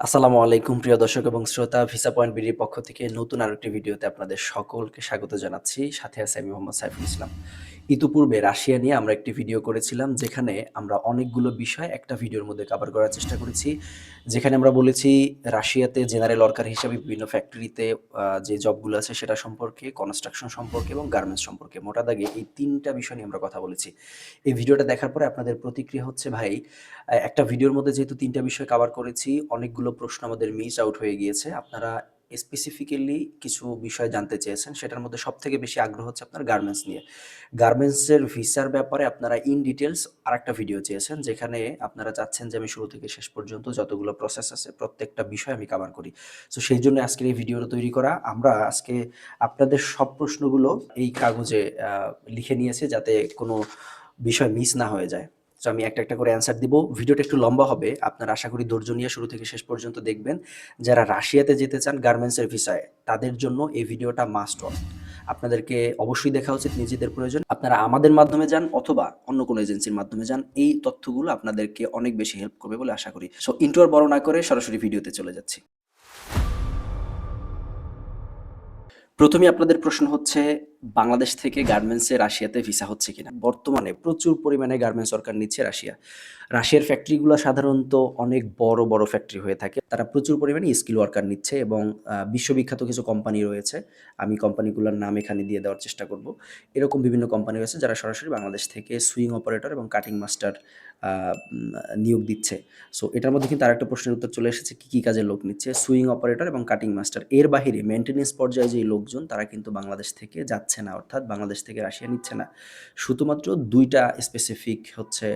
আসসালামু আলাইকুম, প্রিয় দর্শক এবং শ্রোতা। ভিসা পয়েন্ট বিডির পক্ষ থেকে নতুন আরেকটি ভিডিওতে আপনাদের সকলকে স্বাগত জানাচ্ছি। সাথে আছে আমি মোহাম্মদ সাইফুল ইসলাম। ইতিপূর্বে রাশিয়া নিয়ে আমরা একটি ভিডিও করেছিলাম, যেখানে আমরা অনেকগুলো বিষয় একটা ভিডিওর মধ্যে কভার করার চেষ্টা করেছি। যেখানে আমরা বলেছি, রাশিয়াতে জেনারেল ওয়ার্কার হিসাবে বিভিন্ন ফ্যাক্টরিতে যে জবগুলো আছে সেটা সম্পর্কে কনস্ট্রাকশন সম্পর্কে এবং গার্মেন্টস সম্পর্কে। মোটা দাগে এই তিনটা বিষয় নিয়ে আমরা কথা বলেছি। এই ভিডিওটা দেখার পরে আপনাদের প্রতিক্রিয়া হচ্ছে, ভাই একটা ভিডিওর মধ্যে যেহেতু তিনটা বিষয় কভার করেছি, অনেকগুলো প্রশ্ন আমাদের মিস আউট হয়ে গিয়েছে। আপনারা স্পেসিফিক্যালি কিছু বিষয় জানতে চেয়েছেন, সেটার মধ্যে সব থেকে বেশি আগ্রহ হচ্ছে আপনার গার্মেন্টস নিয়ে। গার্মেন্টসের ভিসার ব্যাপারে আপনারা ইন ডিটেলস আরেকটা ভিডিও চেয়েছেন, যেখানে আপনারা চাচ্ছেন যে আমি শুরু থেকে শেষ পর্যন্ত যতগুলো প্রসেস আছে, প্রত্যেকটা বিষয় আমি কভার করি। সো সেই জন্য আজকের এই ভিডিওটা তৈরি করা, আমরা আজকে আপনাদের সব প্রশ্নগুলো এই কাগজে লিখে নিয়েছি যাতে কোনো বিষয় মিস না হয়ে যায়। তো আমি একটা একটা করে অ্যান্সার দিব। ভিডিওটা একটু লম্বা হবে। আপনারা আশা করি ধৈর্য নিয়ে শুরু থেকে শেষ পর্যন্ত দেখবেন। যারা রাশিয়াতে যেতে চান গার্মেন্টসের ভিসায় তাদের জন্য এই ভিডিওটা মাস্ট অন আপনাদেরকে অবশ্যই দেখা উচিত নিজেদের প্রয়োজন। আপনারা আমাদের মাধ্যমে যান অথবা অন্য কোনো এজেন্সির মাধ্যমে যান, এই তথ্যগুলো আপনাদেরকে অনেক বেশি হেল্প করবে বলে আশা করি। সো ইন্টার বড় না করে সরাসরি ভিডিওতে চলে যাচ্ছি। প্রথমে আপনাদের প্রশ্ন হচ্ছে, বাংলাদেশ থেকে গার্মেন্টসে রাশিয়াতে ভিসা হচ্ছে কিনা? বর্তমানে প্রচুর পরিমাণে গার্মেন্টস সরকার নিচ্ছে রাশিয়া। রাশিয়ার ফ্যাক্টরিগুলো সাধারণত অনেক বড় বড় ফ্যাক্টরি হয়ে থাকে। তারা প্রচুর পরিমাণে স্কিল ওয়ার্কার নিচ্ছে এবং বিশ্ববিখ্যাত কিছু কোম্পানি রয়েছে। আমি কোম্পানিগুলোর নাম এখানে দিয়ে দেওয়ার চেষ্টা করব। এরকম বিভিন্ন কোম্পানি রয়েছে যারা সরাসরি বাংলাদেশ থেকে সুইং অপারেটর এবং কাটিং মাস্টার নিয়োগ দিচ্ছে। সো এটার মধ্যে কিন্তু আরেকটা প্রশ্নের উত্তর চলে এসেছে, কী কী কাজের লোক নিচ্ছে? সুইং অপারেটর এবং কাটিং মাস্টার এর বাহিরে মেনটেনেন্স পর্যায়ে যে লোকজন, তারা কিন্তু বাংলাদেশ থেকে যাচ্ছে না, অর্থাৎ বাংলাদেশ থেকে রাশিয়া নিচ্ছে না। শুধুমাত্র দুইটা স্পেসিফিক হচ্ছে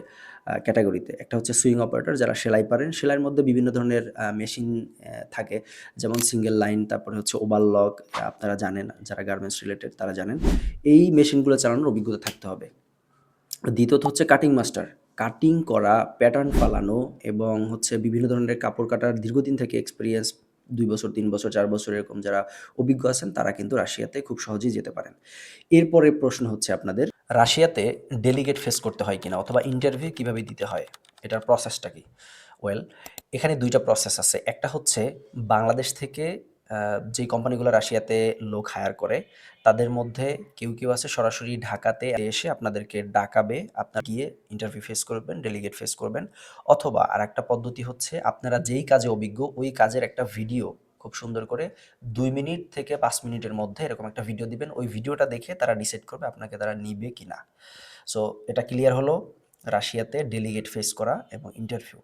ক্যাটাগরিতে একটা হচ্ছে সুইং অপারেটর যারা সেলাই পারেন। সেলাইয়ের মধ্যে বিভিন্ন ধরনের মেশিন থাকে। যেমন সিঙ্গেল লাইন তারপরে হচ্ছে ওভার লক আপনারা জানেন, যারা গার্মেন্টস রিলেটেড তারা জানেন। এই মেশিনগুলো চালানোর অভিজ্ঞতা থাকতে হবে। দ্বিতীয়ত হচ্ছে কাটিং মাস্টার কাটিং করা প্যাটার্ন পালানো এবং হচ্ছে বিভিন্ন ধরনের কাপড় কাটার দীর্ঘদিন থেকে এক্সপিরিয়েন্স দুই বছর, তিন বছর, চার বছর এরকম যারা অভিজ্ঞ আছেন, তারা কিন্তু রাশিয়াতে খুব সহজেই যেতে পারেন। এরপরে প্রশ্ন হচ্ছে আপনাদের, রাশিয়াতে ডেলিগেট ফেস করতে হয় কিনা অথবা ইন্টারভিউ কীভাবে দিতে হয়? এটার প্রসেসটা কি? ওয়েল এখানে দুইটা প্রসেস আছে। একটা হচ্ছে বাংলাদেশ থেকে যে কোম্পানিগুলো রাশিয়াতে লোক হায়ার করে, তাদের মধ্যে কেউ কেউ আছে সরাসরি ঢাকাতে এসে আপনাদেরকে ডাকাবে, আপনার গিয়ে ইন্টারভিউ ফেস করবেন ডেলিগেট ফেস করবেন। অথবা আর একটা পদ্ধতি হচ্ছে আপনারা যেই কাজে অভিজ্ঞ, ওই কাজের একটা ভিডিও খুব সুন্দর করে দুই মিনিট থেকে পাঁচ মিনিটের মধ্যে এরকম একটা ভিডিও দিবেন। ওই ভিডিওটা দেখে তারা ডিসাইড করবে আপনাকে তারা নিবে কি না সো এটা ক্লিয়ার হলো রাশিয়াতে ডেলিগেট ফেস করা এবং ইন্টারভিউ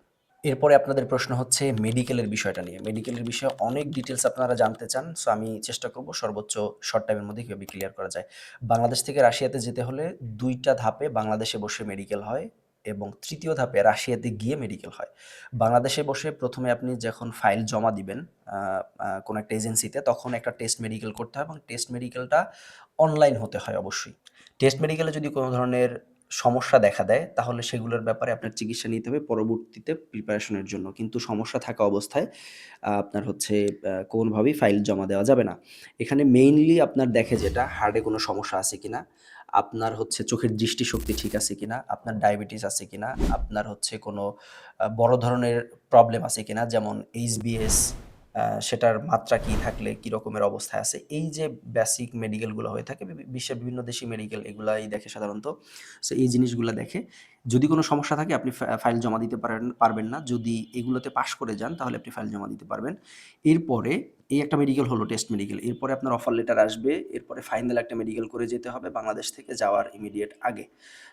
এরপরে আপনাদের প্রশ্ন হচ্ছে মেডিকেলের বিষয়টা নিয়ে। মেডিকেলের বিষয়ে অনেক ডিটেলস আপনারা জানতে চান সো আমি চেষ্টা করব সর্বোচ্চ শর্ট টাইমের মধ্যে কীভাবে ক্লিয়ার করা যায়। বাংলাদেশ থেকে রাশিয়াতে যেতে হলে দুইটা ধাপে বাংলাদেশে বসে মেডিকেল হয় এবং তৃতীয় ধাপে রাশিয়াতে গিয়ে মেডিকেল হয়। বাংলাদেশে বসে প্রথমে আপনি যখন ফাইল জমা দিবেন কোনো একটা এজেন্সিতে তখন একটা টেস্ট মেডিকেল করতে হয় এবং টেস্ট মেডিকেলটা অনলাইন হতে হয় অবশ্যই। টেস্ট মেডিকেলে যদি কোনো ধরনের সমস্যা দেখা দেয়, তাহলে সেগুলোর ব্যাপারে আপনার চিকিৎসা নিতে হবে পরবর্তীতে প্রিপারেশনের জন্য। কিন্তু সমস্যা থাকা অবস্থায় আপনার হচ্ছে কোনোভাবেই ফাইল জমা দেওয়া যাবে না। এখানে মেইনলি আপনার দেখে যেটা হার্টে কোনো সমস্যা আছে কি না আপনার হচ্ছে চোখের দৃষ্টিশক্তি ঠিক আছে কিনা, আপনার ডায়াবেটিস আছে কিনা, আপনার হচ্ছে কোনো বড় ধরনের প্রবলেম আছে কিনা, যেমন এইচবিএস সেটার মাত্রা কি থাকলে, কি রকমের অবস্থায় আছে? এই যে বেসিক মেডিকেলগুলো হয়ে থাকে বিশ্বের বিভিন্ন দেশি মেডিকেল এগুলাই দেখে সাধারণত। সো এই জিনিসগুলো দেখে যদি কোনো সমস্যা থাকে, আপনি ফাইল জমা দিতে পারেন, পারবেন না। যদি এগুলোতে পাশ করে যান, তাহলে আপনি ফাইল জমা দিতে পারবেন। এরপরে এই একটা মেডিকেল হলো টেস্ট মেডিকেল এরপরে আপনার অফার লেটার আসবে, এরপরে ফাইনাল একটা মেডিকেল করে যেতে হবে বাংলাদেশ থেকে যাওয়ার ইমিডিয়েট আগে।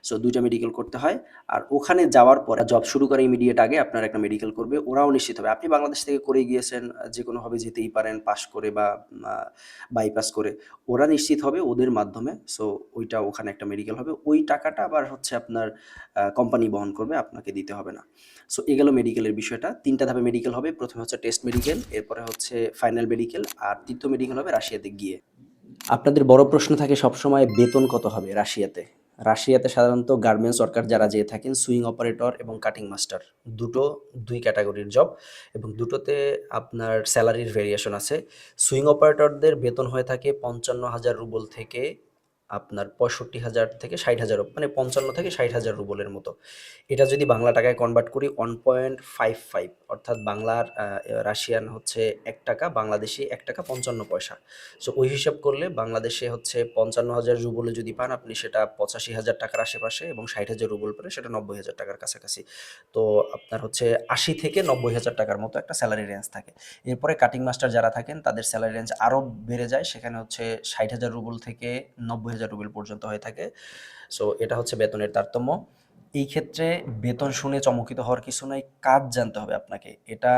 সো দুইটা মেডিকেল করতে হয়। আর ওখানে যাওয়ার পরে জব শুরু করে ইমিডিয়েট আগে আপনার একটা মেডিকেল করবে, ওরাও নিশ্চিত হবে। আপনি বাংলাদেশ থেকে করে গিয়েছেন, যে কোনোভাবে যেতেই পারেন পাস করে বা বাইপাস করে। ওরা নিশ্চিত হবে ওদের মাধ্যমে। সো ওইটা ওখানে একটা মেডিকেল হবে। ওই টাকাটা আবার হচ্ছে আপনার কোম্পানি বহন করবে, আপনাকে দিতে হবে না। সো এগুলো মেডিকেলের বিষয়টা। তিনটা ধাপে মেডিকেল হবে। প্রথমে হচ্ছে টেস্ট মেডিকেল এরপরে হচ্ছে ফাইনাল মেডিকেল আর তৃতীয় মেডিকেল হবে রাশিয়াতে গিয়ে। আপনাদের বড় প্রশ্ন থাকে সবসময়, বেতন কত হবে রাশিয়াতে? রাশিয়াতে সাধারণত গার্মেন্টস ওয়ার্কার যারা যেয়ে থাকেন সুইং অপারেটর এবং কাটিং মাস্টার দুটো, দুই ক্যাটাগরির জব এবং দুটোতে আপনার স্যালারির ভেরিয়েশন আছে। সুইং অপারেটরদের বেতন হয়ে থাকে পঞ্চান্ন হাজার রুবল থেকে আপনার পঁয়ষট্টি হাজার থেকে ষাট হাজার মানে পঞ্চান্ন থেকে ষাট হাজার রুবলের মতো। এটা যদি বাংলা টাকায় কনভার্ট করি ওয়ান পয়েন্ট ফাইভ ফাইভ অর্থাৎ বাংলার রাশিয়ান হচ্ছে এক টাকা, বাংলাদেশি এক টাকা পঞ্চান্ন পয়সা। সো ওই হিসাব করলে বাংলাদেশে হচ্ছে পঞ্চান্ন হাজার রুবলে যদি পান, আপনি সেটা পঁচাশি হাজার টাকার আশেপাশে এবং ষাট হাজার রুবল পেলে সেটা নব্বই হাজার টাকার কাছাকাছি। তো আপনার হচ্ছে আশি থেকে নব্বই হাজার টাকার মতো একটা স্যালারি রেঞ্জ থাকে। এরপরে কাটিং মাস্টার যারা থাকেন, তাদের স্যালারি রেঞ্জ আরও বেড়ে যায়। সেখানে হচ্ছে ষাট হাজার রুবল থেকে নব্বই হাজার রুবেল পর্যন্ত হয়ে থাকে। সো এটা হচ্ছে বেতনের তারতম্য। এই ক্ষেত্রে বেতন শুনে চমকিত হওয়ার কিছু নাই, কাজ জানতে হবে আপনাকে। এটা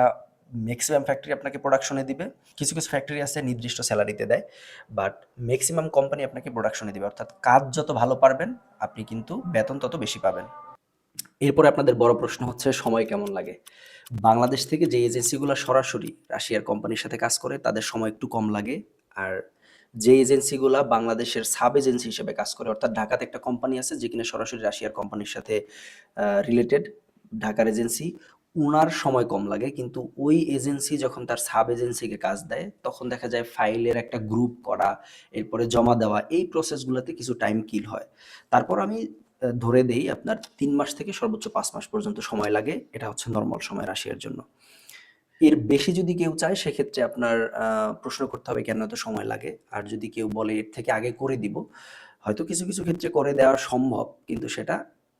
ম্যাক্সিমাম ফ্যাক্টরি আপনাকে প্রোডাকশনে দিবে। কিছু কিছু ফ্যাক্টরি আছে নির্দিষ্ট স্যালারিতে দেয় বাট ম্যাক্সিমাম কোম্পানি আপনাকে প্রোডাকশনে দিবে। অর্থাৎ কাজ যত ভালো পারবেন, আপনি কিন্তু বেতন তত বেশি পাবেন। এরপরে আপনাদের বড় প্রশ্ন হচ্ছে, সময় কেমন লাগে? বাংলাদেশ থেকে যে এজেন্সিগুলো সরাসরি রাশিয়ার কোম্পানির সাথে কাজ করে, তাদের সময় একটু কম লাগে। আর যে এজেন্সিগুলো বাংলাদেশের সাব এজেন্সি হিসেবে কাজ করে, অর্থাৎ ঢাকাতে একটা কোম্পানি আছে যে কিনা সরাসরি রাশিয়ার কোম্পানির সাথে রিলেটেড ঢাকার এজেন্সি, উনার সময় কম লাগে, কিন্তু ওই এজেন্সি যখন তার সাব এজেন্সিকে কাজ দেয়, তখন দেখা যায় ফাইলের একটা গ্রুপ করা, এরপরে জমা দেওয়া, এই প্রসেসগুলোতে কিছু টাইম কিল হয়। তারপর আমি ধরে দেই আপনার তিন মাস থেকে সর্বোচ্চ পাঁচ মাস পর্যন্ত সময় লাগে, এটা হচ্ছে নর্মাল সময় রাশিয়ার জন্য। এর বেশি যদি কেউ চায়, সেক্ষেত্রে আপনার প্রশ্ন করতে হবে কেন এত সময় লাগে? আর যদি কেউ বলে এর থেকে আগে করে দিব, হয়তো কিছু কিছু ক্ষেত্রে করে দেওয়া সম্ভব, কিন্তু সেটা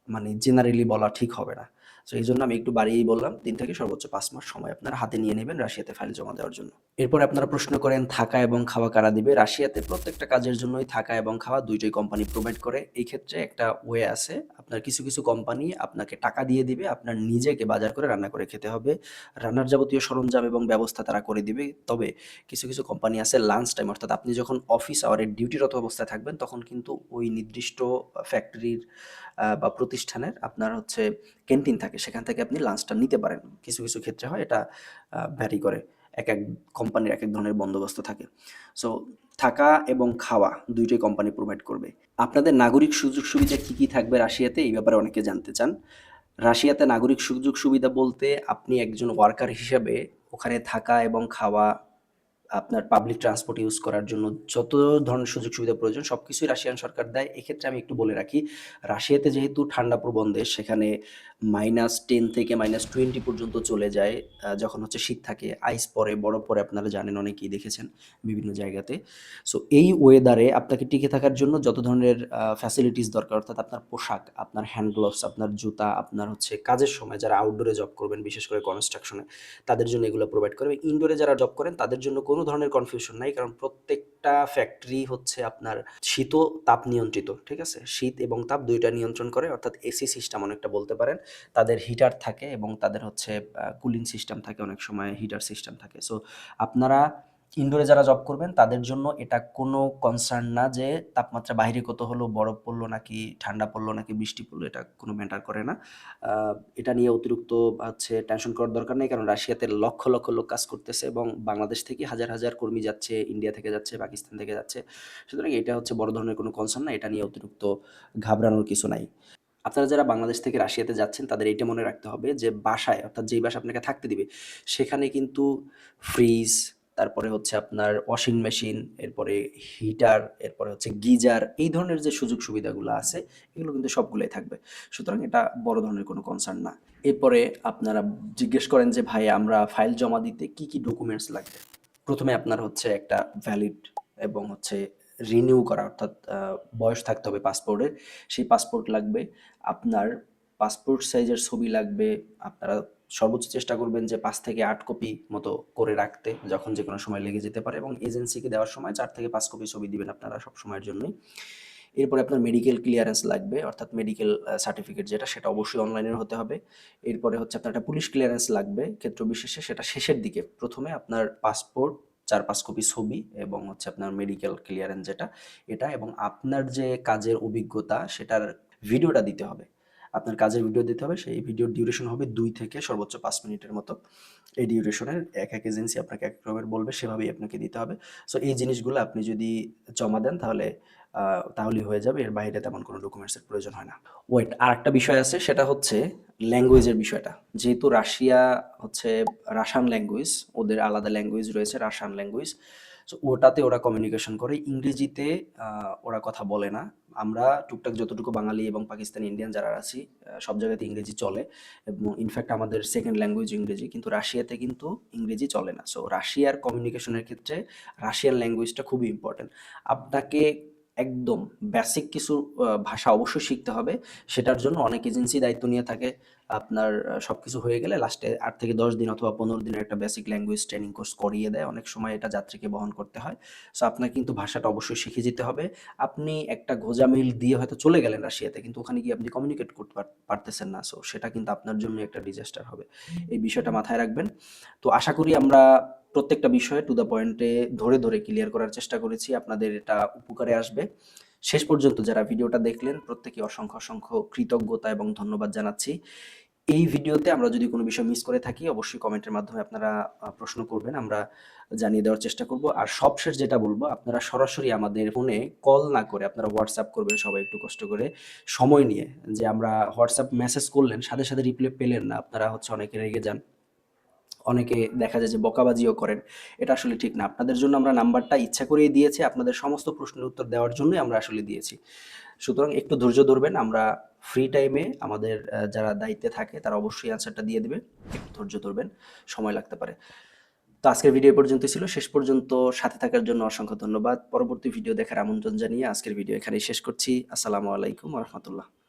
মানে জেনারেলি বলা ঠিক হবে না। তো এই জন্য আমি একটু বাড়িয়েই বললাম, তিন থেকে সর্বোচ্চ পাঁচ মাস সময় আপনার হাতে নিয়ে নেবেন রাশিয়াতে ফাইল জমা দেওয়ার জন্য। এরপর আপনারা প্রশ্ন করেন, থাকা এবং খাওয়া কারা দিবে? রাশিয়াতে প্রত্যেকটা কাজের জন্যই থাকা এবং খাওয়া দুইটাই কোম্পানি প্রোভাইড করে। এই ক্ষেত্রে একটা ওয়ে আছে, আপনার কিছু কিছু কোম্পানি আপনাকে টাকা দিয়ে দিবে, আপনার নিজেকে বাজার করে রান্না করে খেতে হবে। রান্নার যাবতীয় সরঞ্জাম এবং ব্যবস্থা তারা করে দিবে। তবে কিছু কিছু কোম্পানি আছে লাঞ্চ টাইম অর্থাৎ আপনি যখন অফিস আওয়ারের ডিউটিরত অবস্থায় থাকবেন, তখন কিন্তু ওই নির্দিষ্ট ফ্যাক্টরির বা প্রতিষ্ঠানের আপনার হচ্ছে ক্যান্টিন থাকে, সেখান থেকে আপনি লাঞ্চটা নিতে পারেন। কিছু কিছু ক্ষেত্রে হয় এটা ভ্যারি করে। এক এক কোম্পানির এক এক ধরনের বন্দোবস্ত থাকে। সো থাকা এবং খাওয়া দুইটাই কোম্পানি প্রোভাইড করবে। আপনাদের নাগরিক সুযোগ সুবিধা কী কী থাকবে রাশিয়াতে? এই ব্যাপারে অনেকে জানতে চান। রাশিয়াতে নাগরিক সুযোগ সুবিধা বলতে আপনি একজন ওয়ার্কার হিসেবে ওখানে থাকা এবং খাওয়া আপনার পাবলিক ট্রান্সপোর্ট ইউজ করার জন্য যত ধরনের সুযোগ সুবিধা প্রয়োজন সব কিছুই রাশিয়ান সরকার দেয়। এক্ষেত্রে আমি একটু বলে রাখি, রাশিয়াতে যেহেতু ঠান্ডা প্রবণ দেশ সেখানে মাইনাস টেন থেকে মাইনাস টোয়েন্টি পর্যন্ত চলে যায় যখন হচ্ছে শীত থাকে আইস পরে, বরফ পরে আপনারা জানেন, অনেকেই দেখেছেন বিভিন্ন জায়গাতে। সো এই ওয়েদারে আপনাকে টিকে থাকার জন্য যত ধরনের ফ্যাসিলিটিস দরকার, অর্থাৎ আপনার পোশাক, আপনার হ্যান্ড গ্লোভস আপনার জুতা, আপনার হচ্ছে কাজের সময় যারা আউটডোরে জব করবেন, বিশেষ করে কনস্ট্রাকশনে তাদের জন্য এগুলো প্রোভাইড করবে। ইনডোরে যারা জব করেন, তাদের জন্য কোনো ধরনের কনফিউশন নাই, কারণ প্রত্যেকটা ফ্যাক্টরি হচ্ছে আপনার শীত তাপ নিয়ন্ত্রিত, ঠিক আছে? শীত এবং তাপ দুইটা নিয়ন্ত্রণ করে, অর্থাৎ এসি সিস্টেম অনেকটা বলতে পারেন। তাদের হিটার থাকে এবং তাদের হচ্ছে কুলিং সিস্টেম থাকে, অনেক সময় হিটার সিস্টেম থাকে। সো আপনারা ইনডোরে যারা জব করবেন, তাদের জন্য এটা কোনো কনসার্ন না যে তাপমাত্রা বাইরে কত হলো, বরফ পড়ল নাকি, ঠান্ডা পড়ল নাকি, বৃষ্টি পড়ল, এটা কোনো ম্যাটার করে না। এটা নিয়ে অতিরিক্ত হচ্ছে টেনশন করার দরকার নেই, কারণ রাশিয়াতে লক্ষ লক্ষ লোক কাজ করতেছে এবং বাংলাদেশ থেকে হাজার হাজার কর্মী যাচ্ছে ইন্ডিয়া থেকে যাচ্ছে, পাকিস্তান থেকে যাচ্ছে। সুতরাং এটা হচ্ছে বড় ধরনের কোনো কনসার্ন না, এটা নিয়ে অতিরিক্ত ঘাবড়ানোর কিছু নাই। আপনারা যারা বাংলাদেশ থেকে রাশিয়াতে যাচ্ছেন, তাদের এইটা মনে রাখতে হবে যে বাসায়, অর্থাৎ যেই বাসা আপনাকে থাকতে দিবে, সেখানে কিন্তু ফ্রিজ তারপরে হচ্ছে আপনার ওয়াশিং মেশিন এরপরে হিটার এরপরে হচ্ছে গিজার, এই ধরনের যে সুযোগ সুবিধাগুলো আছে, এগুলো কিন্তু সবগুলোই থাকবে। সুতরাং এটা বড় ধরনের কোনো কনসার্ন না। এরপরে আপনারা জিজ্ঞেস করেন যে, ভাই, আমরা ফাইল জমা দিতে কি কি ডকুমেন্টস লাগবে? প্রথমে আপনার হচ্ছে একটা ভ্যালিড এবং হচ্ছে রিনিউ করা, অর্থাৎ বয়স থাকতে হবে পাসপোর্টের সেই পাসপোর্ট লাগবে। আপনার পাসপোর্ট সাইজের ছবি লাগবে। আপনারা সর্বোচ্চ চেষ্টা করবেন যে পাঁচ থেকে আট কপি মতো করে রাখতে, যখন যে কোনো সময় লেগে যেতে পারে এবং এজেন্সিকে দেওয়ার সময় চার থেকে পাঁচ কপি ছবি দিবেন আপনারা সব সময়ের জন্যই। এরপরে আপনার মেডিকেল ক্লিয়ারেন্স লাগবে, অর্থাৎ মেডিকেল সার্টিফিকেট যেটা, সেটা অবশ্যই অনলাইনের হতে হবে। এরপরে হচ্ছে আপনার একটা পুলিশ ক্লিয়ারেন্স লাগবে। ক্ষেত্র বিশেষে সেটা শেষের দিকে। প্রথমে আপনার পাসপোর্ট চার পাঁচ কপি ছবি এবং হচ্ছে আপনার মেডিকেল ক্লিয়ারেন্স যেটা, এটা এবং আপনার যে কাজের অভিজ্ঞতা সেটার ভিডিওটা দিতে হবে। আপনার কাজের ভিডিও দিতে হবে, সেই ভিডিওর ডিউরেশন হবে দুই থেকে সর্বোচ্চ পাঁচ মিনিটের মতো। এই ডিউরেশনের এক এক এজেন্সি আপনাকে এক রকমের বলবে, সেভাবেই আপনাকে দিতে হবে। সো এই জিনিসগুলো আপনি যদি জমা দেন তাহলে তাহলেই হয়ে যাবে, এর বাইরে তেমন কোনো ডকুমেন্টসের প্রয়োজন হয় না। ওয়েট আর একটা বিষয় আছে, সেটা হচ্ছে ল্যাঙ্গুয়েজের বিষয়টা। যেহেতু রাশিয়া হচ্ছে রাশান ল্যাঙ্গুয়েজ ওদের আলাদা ল্যাঙ্গুয়েজ রয়েছে রাশান ল্যাঙ্গুয়েজ সো ওটাতে ওরা কমিউনিকেশন করে। ইংরেজিতে ওরা কথা বলে না। আমরা টুকটাক যতটুকু বাঙালি এবং পাকিস্তানি ইন্ডিয়ান যারা আছি সব জায়গাতে ইংরেজি চলে এবং ইনফ্যাক্ট আমাদের সেকেন্ড ল্যাঙ্গুয়েজ ইংরেজি, কিন্তু রাশিয়াতে কিন্তু ইংরেজি চলে না। সো রাশিয়ার কমিউনিকেশনের ক্ষেত্রে রাশিয়ান ল্যাঙ্গুয়েজটা খুবই ইম্পর্টেন্ট আপনাকে একদম বেসিক কিছু ভাষা অবশ্যই শিখতে হবে। সেটার জন্য অনেক এজেন্সি দায়িত্ব নিয়ে থাকে। আপনার সব কিছু হয়ে গেলে লাস্টে আট থেকে দশ দিন অথবা পনেরো দিনের একটা বেসিক ল্যাঙ্গুয়েজ ট্রেনিং কোর্স করিয়ে দেয়। অনেক সময় এটা যাত্রীকে বহন করতে হয়। সো আপনার কিন্তু ভাষাটা অবশ্যই শিখে যেতে হবে। আপনি একটা গোজামিল দিয়ে হয়তো চলে গেলেন রাশিয়াতে, কিন্তু ওখানে গিয়ে আপনি কমিউনিকেট করতে পারতেছেন না। সো সেটা কিন্তু আপনার জন্য একটা ডিজাস্টার হবে। এই বিষয়টা মাথায় রাখবেন। তো আশা করি আমরা প্রত্যেকটা বিষয়ে টু দ্য পয়েন্টে ধরে ধরে ক্লিয়ার করার চেষ্টা করেছি, আপনাদের এটা উপকারে আসবে। শেষ পর্যন্ত যারা ভিডিওটা দেখলেন, প্রত্যেকে অসংখ্য অসংখ্য কৃতজ্ঞতা এবং ধন্যবাদ জানাচ্ছি। এই ভিডিওতে আমরা যদি কোনো বিষয় মিস করে থাকি, অবশ্যই কমেন্টের মাধ্যমে আপনারা প্রশ্ন করবেন, আমরা জানিয়ে দেওয়ার চেষ্টা করব। আর সবশেষ যেটা বলব, আপনারা সরাসরি আমাদের ফোনে কল না করে আপনারা হোয়াটসঅ্যাপ করবেন সবাই একটু কষ্ট করে। সময় নিয়ে যে আমরা হোয়াটসঅ্যাপ মেসেজ করলেন, সাথে সাথে রিপ্লাই পেলেন না, আপনারা হচ্ছে অনেকে রেগে যান। অনেকে দেখা যায় যে বকাবাজিও করেন। এটা আসলে ঠিক না। আপনাদের জন্য আমরা নাম্বারটা ইচ্ছা করেই দিয়েছি। আপনাদের সমস্ত প্রশ্নের উত্তর দেওয়ার জন্যই আমরা আসলে দিয়েছি। সুতরাং একটু ধৈর্য ধরবেন। আমরা ফ্রি টাইমে আমাদের যারা দায়িত্বে থাকে তারা অবশ্যই অ্যান্সারটা দিয়ে দেবে। একটু ধৈর্য ধরবেন। সময় লাগতে পারে। তো আজকের ভিডিও পর্যন্ত ছিল। শেষ পর্যন্ত সাথে থাকার জন্য অসংখ্য ধন্যবাদ। পরবর্তী ভিডিও দেখার আমন্ত্রণ জানিয়ে আজকের ভিডিও এখানেই শেষ করছি। আসসালামু আলাইকুম রহমতুল্লাহ।